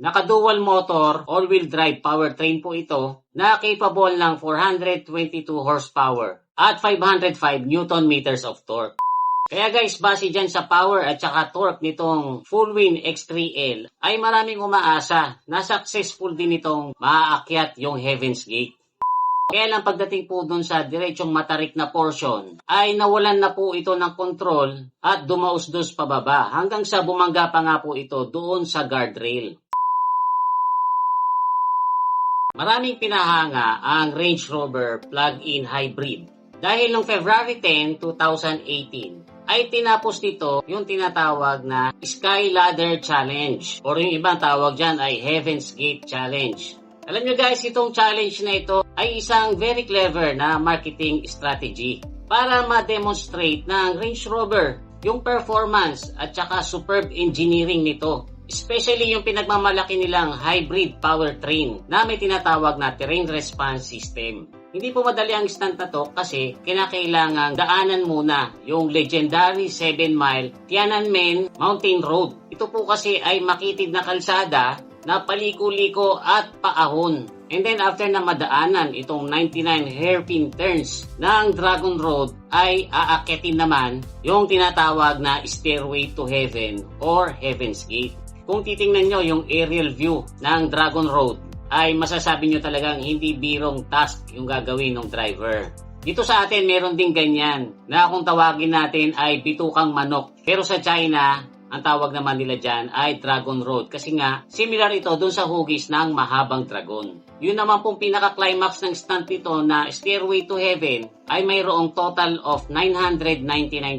Naka-dual motor, all-wheel drive powertrain po ito na capable ng 422 horsepower at 505 newton meters of torque. Kaya guys, base dyan sa power at saka torque nitong Fullwin X3L ay maraming umaasa na successful din itong maaakyat yung Heaven's Gate. Kaya lang pagdating po dun sa diretsong matarik na portion, ay nawalan na po ito ng control at dumausdos pababa hanggang sa bumangga pa nga po ito doon sa guardrail. Maraming pinahanga ang Range Rover plug-in hybrid dahil noong February 10, 2018 ay tinapos nito yung tinatawag na Sky Ladder Challenge or yung ibang tawag dyan ay Heaven's Gate Challenge. Alam nyo guys, itong challenge na ito ay isang very clever na marketing strategy para ma-demonstrate ng Range Rover yung performance at saka superb engineering nito. Especially yung pinagmamalaki nilang hybrid powertrain na may tinatawag na terrain response system. Hindi po madali ang stunt na to kasi kinakailangan daanan muna yung legendary 7-mile Tiananmen Mountain Road. Ito po kasi ay makitid na kalsada na paliko-liko at paahon. And then after na madaanan itong 99 hairpin turns ng Dragon Road ay aakitin naman yung tinatawag na Stairway to Heaven or Heaven's Gate. Kung titingnan nyo yung aerial view ng Dragon Road ay masasabi nyo talagang hindi birong task yung gagawin ng driver. Dito sa atin meron din ganyan na kung tawagin natin ay bitukang manok. Pero sa China, ang tawag naman nila dyan ay Dragon Road kasi nga similar ito dun sa hugis ng mahabang dragon. Yun naman pong pinaka-climax ng stunt nito na Stairway to Heaven ay mayroong total of 999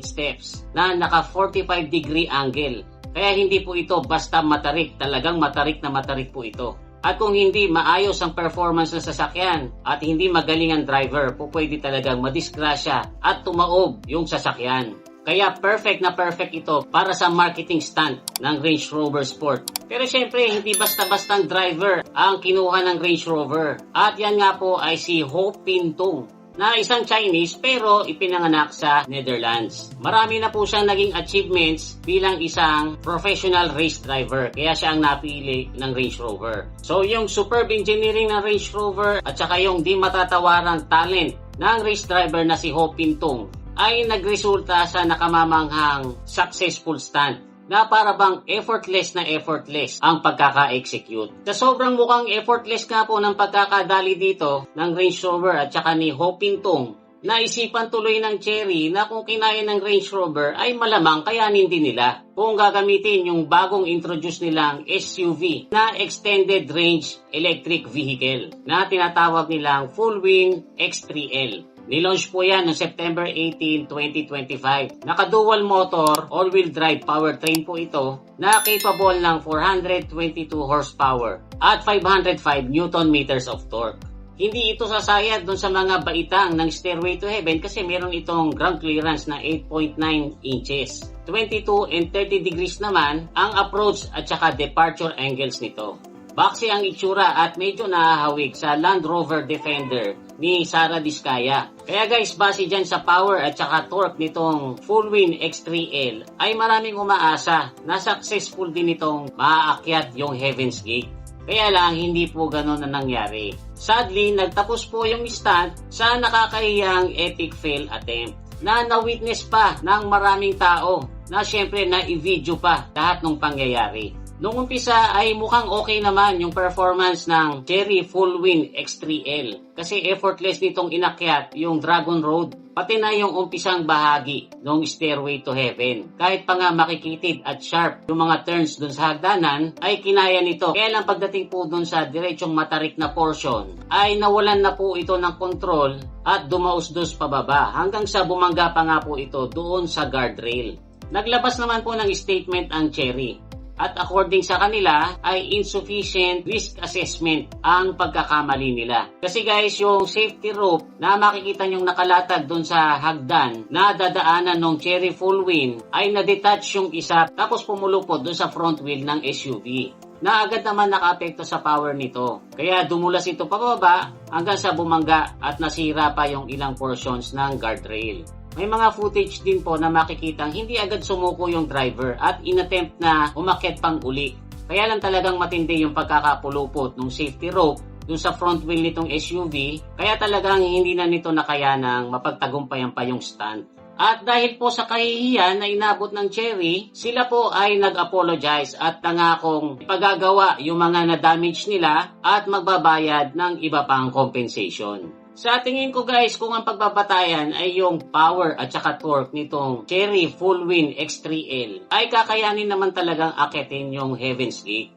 steps na naka 45 degree angle. Kaya hindi po ito basta matarik, talagang matarik na matarik po ito. At kung hindi maayos ang performance ng sasakyan at hindi magaling ang driver, po pwede talagang madisgrasya at tumaob yung sasakyan. Kaya perfect na perfect ito para sa marketing stunt ng Range Rover Sport. Pero syempre, hindi basta-bastang driver ang kinuha ng Range Rover. At yan nga po ay si Ho Pintong na isang Chinese pero ipinanganak sa Netherlands. Marami na po siyang naging achievements bilang isang professional race driver kaya siya ang napili ng Range Rover. So yung superb engineering ng Range Rover at saka yung di matatawarang talent ng race driver na si Ho Pintong ay nagresulta sa nakamamanghang successful stunt na para bang effortless na effortless ang pagkaka-execute. Sa sobrang mukhang effortless nga po ng pagkakadali dito ng Range Rover at saka ni Ho Pintong, naisipan tuloy ng Cherry na kung kinaya ng Range Rover ay malamang kayanin din nila kung gagamitin yung bagong introduce nilang SUV na Extended Range Electric Vehicle na tinatawag nilang Full Wing X3L. Nilaunch po yan noong September 18, 2025. Naka-dual motor, all-wheel drive powertrain po ito na capable ng 422 horsepower at 505 newton meters of torque. Hindi ito sasayad dun sa mga baitang ng Stairway to Heaven kasi meron itong ground clearance na 8.9 inches. 22 and 30 degrees naman ang approach at saka departure angles nito. Baksi ang itsura at medyo nahahawig sa Land Rover Defender ni Sara Diskaya. Kaya guys, base dyan sa power at saka torque nitong Fullwin X3L ay maraming umaasa na successful din itong maaakyat yung Heaven's Gate. Kaya lang, hindi po ganun na nangyari. Sadly, nagtapos po yung stunt sa nakakahiyang epic fail attempt na na-witness pa ng maraming tao na syempre na i-video pa lahat ng pangyayari. Noong umpisa ay mukhang okay naman yung performance ng Cherry Fullwin X3L kasi effortless nitong inakyat yung Dragon Road pati na yung umpisang bahagi ng Stairway to Heaven. Kahit pa nga makikitid at sharp yung mga turns dun sa hagdanan ay kinaya nito. Kaya lang pagdating po dun sa diretsong matarik na portion ay nawalan na po ito ng control at dumausdos pababa hanggang sa bumangga pa nga po ito doon sa guardrail. Naglabas naman po ng statement ang Cherry at according sa kanila ay insufficient risk assessment ang pagkakamali nila. Kasi guys, yung safety rope na makikita nyong nakalatag doon sa hagdan na dadaanan ng Cherry Fullwin ay na-detach yung isa tapos pumulupot doon sa front wheel ng SUV na agad naman nakaapekto sa power nito. Kaya dumulas ito pababa hanggang sa bumangga at nasira pa yung ilang portions ng guardrail. May mga footage din po na makikitang hindi agad sumuko yung driver at inattempt na umakyat pang uli. Kaya lang talagang matindi yung pagkakapulupot ng safety rope dun sa front wheel nitong SUV, kaya talagang hindi na nito nakayanang mapagtagumpayan pa yung stunt. At dahil po sa kahihiyan na inabot ng Cherry, sila po ay nag-apologize at nangakong ipagagawa yung mga na-damage nila at magbabayad ng iba pang compensation. Sa tingin ko guys, kung ang pagbabatayan ay yung power at saka torque nitong Cherry Full Win X3L, ay kakayanin naman talagang akitin yung Heaven's Gate.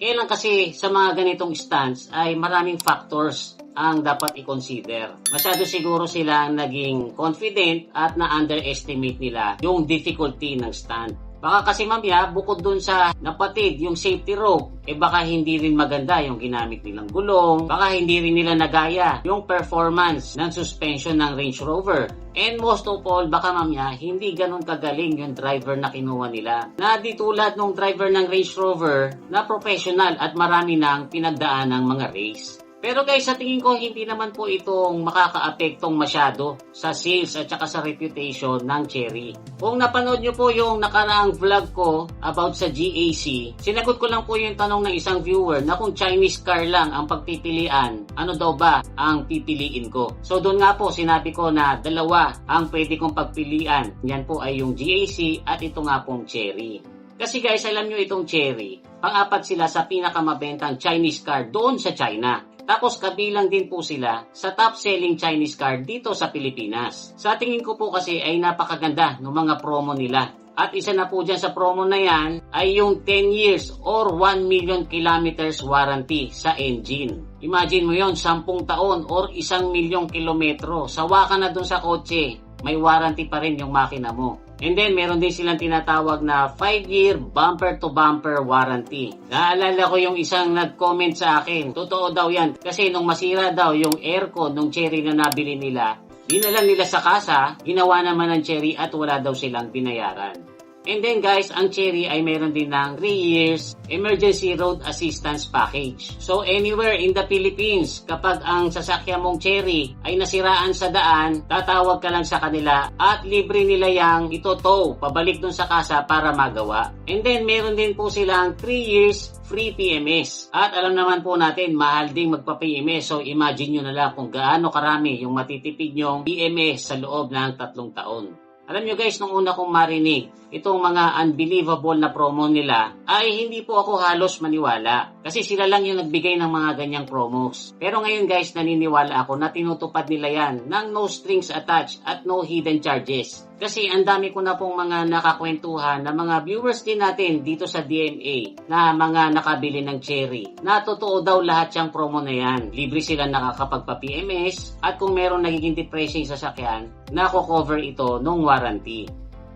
Kaya lang kasi sa mga ganitong stance ay maraming factors ang dapat i-consider. Masyado siguro sila naging confident at na-underestimate nila yung difficulty ng stunt. Baka kasi mamaya, bukod dun sa napatid yung safety rope, eh baka hindi rin maganda yung ginamit nilang gulong, baka hindi rin nila nagaya yung performance ng suspension ng Range Rover. And most of all, baka mamaya, hindi ganun kagaling yung driver na kinuha nila. Na di tulad nung driver ng Range Rover na professional at marami nang pinagdaan ng mga race. Pero guys, sa tingin ko, hindi naman po itong makaka-apektong masyado sa sales at saka sa reputation ng Cherry. Kung napanood nyo po yung nakaraang vlog ko about sa GAC, sinagot ko lang po yung tanong ng isang viewer na kung Chinese car lang ang pagpipilian, ano daw ba ang pipiliin ko? So doon nga po, sinabi ko na dalawa ang pwede kong pagpilian. Yan po ay yung GAC at ito nga pong Cherry. Kasi guys, alam nyo itong Cherry, pang-apat sila sa pinakamabentang Chinese car doon sa China. Tapos kabilang din po sila sa top-selling Chinese car dito sa Pilipinas. Sa tingin ko po kasi ay napakaganda ng mga promo nila. At isa na po dyan sa promo na yan ay yung 10 years or 1 million kilometers warranty sa engine. Imagine mo yon 10 taon or 1 milyong kilometro. Sawa ka na dun sa kotse, may warranty pa rin yung makina mo. And then, meron din silang tinatawag na 5-year bumper-to-bumper warranty. Naalala ko yung isang nag-comment sa akin. Totoo daw yan. Kasi nung masira daw yung aircon nung cherry na nabili nila, dinala nila sa kasa, ginawa naman ng cherry at wala daw silang binayaran. And then guys, ang Cherry ay meron din ng 3 years Emergency Road Assistance Package. So anywhere in the Philippines, kapag ang sasakyan mong Cherry ay nasiraan sa daan, tatawag ka lang sa kanila at libre nila yang itotow pabalik dun sa kasa para magawa. And then meron din po silang 3 years free PMS. At alam naman po natin, mahal ding magpa-PMS. So imagine nyo na lang kung gaano karami yung matitipid nyong PMS sa loob ng tatlong taon. Alam nyo guys, nung una kong marinig itong mga unbelievable na promo nila, ay hindi po ako halos maniwala. Kasi sila lang yung nagbigay ng mga ganyang promos. Pero ngayon guys, naniniwala ako na tinutupad nila yan ng no strings attached at no hidden charges. Kasi ang dami ko na pong mga nakakwentuhan na mga viewers din natin dito sa DMA na mga nakabili ng cherry. Na totoo daw lahat yung promo na yan. Libre sila nakakapagpa-PMS at kung meron nagiging depressing sasakyan, nako-cover ito nung warranty.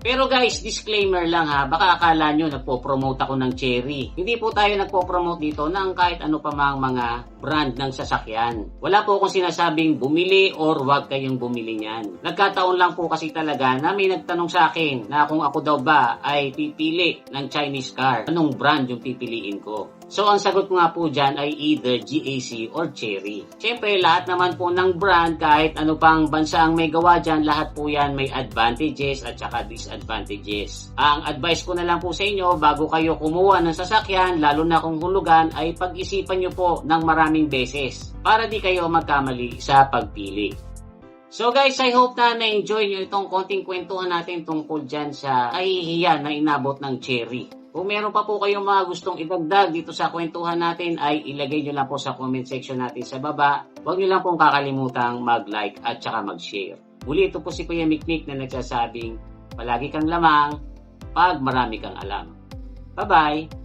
Pero guys, disclaimer lang ha, baka akala nyo nagpo-promote ako ng cherry. Hindi po tayo nagpo-promote dito ng kahit ano pa mang mga brand ng sasakyan. Wala po akong sinasabing bumili or wag kayong bumili niyan. Nagkataon lang po kasi talaga na may nagtanong sa akin na kung ako daw ba ay pipili ng Chinese car, anong brand yung pipiliin ko. So ang sagot ko nga po dyan ay either GAC or Cherry. Siyempre lahat naman po ng brand kahit ano pang bansa ang may gawa dyan, lahat po yan may advantages at saka disadvantages. Ang advice ko na lang po sa inyo bago kayo kumuha ng sasakyan, lalo na kung hulugan, ay pag-isipan nyo po ng maraming beses para di kayo magkamali sa pagpili. So guys, I hope na na-enjoy nyo itong konting kwentuhan natin tungkol dyan sa kahihiyan na inabot ng cherry. Kung meron pa po kayong mga gustong idagdag dito sa kwentuhan natin ay ilagay nyo lang po sa comment section natin sa baba. Huwag nyo lang pong kakalimutang mag-like at saka mag-share. Muli ito po si Kuya Mikmik na nagsasabing palagi kang lamang pag marami kang alam. Bye-bye!